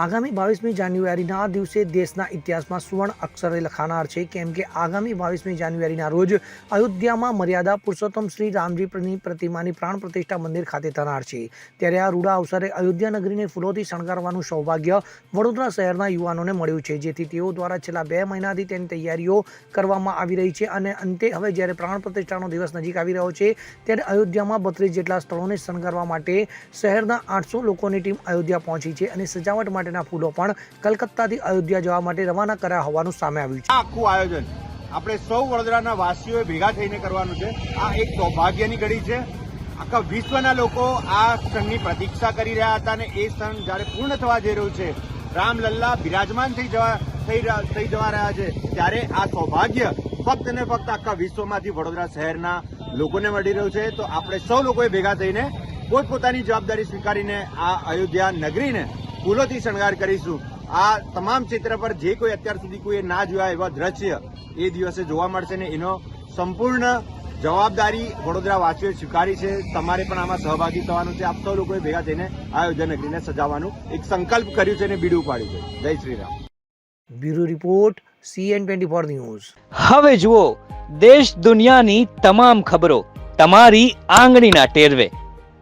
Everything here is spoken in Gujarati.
આગામી બાવીસમી જાન્યુઆરીના દિવસે દેશના ઇતિહાસમાં સુવર્ણ અક્ષરે લખાનાર છે. કેમ કે આગામી બાવીસમી જાન્યુઆરીના રોજ અયોધ્યામાં મર્યાદા પુરુષોત્તમ શ્રી રામજીની પ્રતિમાની પ્રાણ પ્રતિષ્ઠા મંદિર ખાતે થનાર છે. ત્યારે આ રૂડા અવસરે અયોધ્યા નગરીને ફૂલોથી શણગારવાનું સૌભાગ્ય વડોદરા શહેરના યુવાનોને મળ્યું છે. જેથી તેઓ દ્વારા છેલ્લા બે મહિનાથી તેની તૈયારીઓ કરવામાં આવી રહી છે અને અંતે હવે જ્યારે પ્રાણ પ્રતિષ્ઠાનો દિવસ નજીક આવી રહ્યો છે, ત્યારે અયોધ્યામાં બત્રીસ જેટલા સ્થળોને શણગારવા માટે શહેરના આઠસો લોકોની ટીમ અયોધ્યા પહોંચી છે અને સજાવટ માટેના ફૂલો પણ કલકત્તાથી અયોધ્યા જવા માટે રવાના કર્યા હોવાનું સામે આવ્યું છે. આખું આયોજન. આપણે સૌ વડોદરાના વાસીઓએ ભેગા થઈને કરવાનું છે. આ એક સૌભાગ્યની ઘડી છે. આખા વિશ્વના લોકો આ ક્ષણની પ્રતીક્ષા કરી રહ્યા હતા અને એ ક્ષણ જ્યારે પૂર્ણ થવા જઈ રહ્યું છે રામલલ્લા બિરાજમાન થઈ જવા થઈ જવા રહ્યા છે, ત્યારે આ સૌભાગ્ય ફક્ત ને ફક્ત આખા વિશ્વમાંથી વડોદરા શહેરના લોકોને મળી રહ્યું છે. તો આપણે સૌ લોકોએ ભેગા થઈને પોતપોતાની જવાબદારી સ્વીકારીને આ અયોધ્યા નગરીને ફૂલોથી શણગાર કરીશું. આ તમામ ક્ષેત્ર પર જે કોઈ અત્યાર સુધી કોઈએ ના જોયા એવા દ્રશ્ય એ દિવસે જોવા મળશે ને એનો સંપૂર્ણ જવાબદારી વડોદરા વાસીઓએ સ્વીકારી છે. તમારે પણ આમાં સહભાગી થવાનું છે. આપ સૌ લોકોએ ભેગા થઈને આયોજન કરીને નગરીને સજાવવાનું એક સંકલ્પ કર્યું છે અને બીડું પાડ્યું છે. જય Shri Ram. Bureau report CN twenty four news. હવે જુઓ દેશ દુનિયાની તમામ ખબરો તમારી આંગળીના ટેરવે.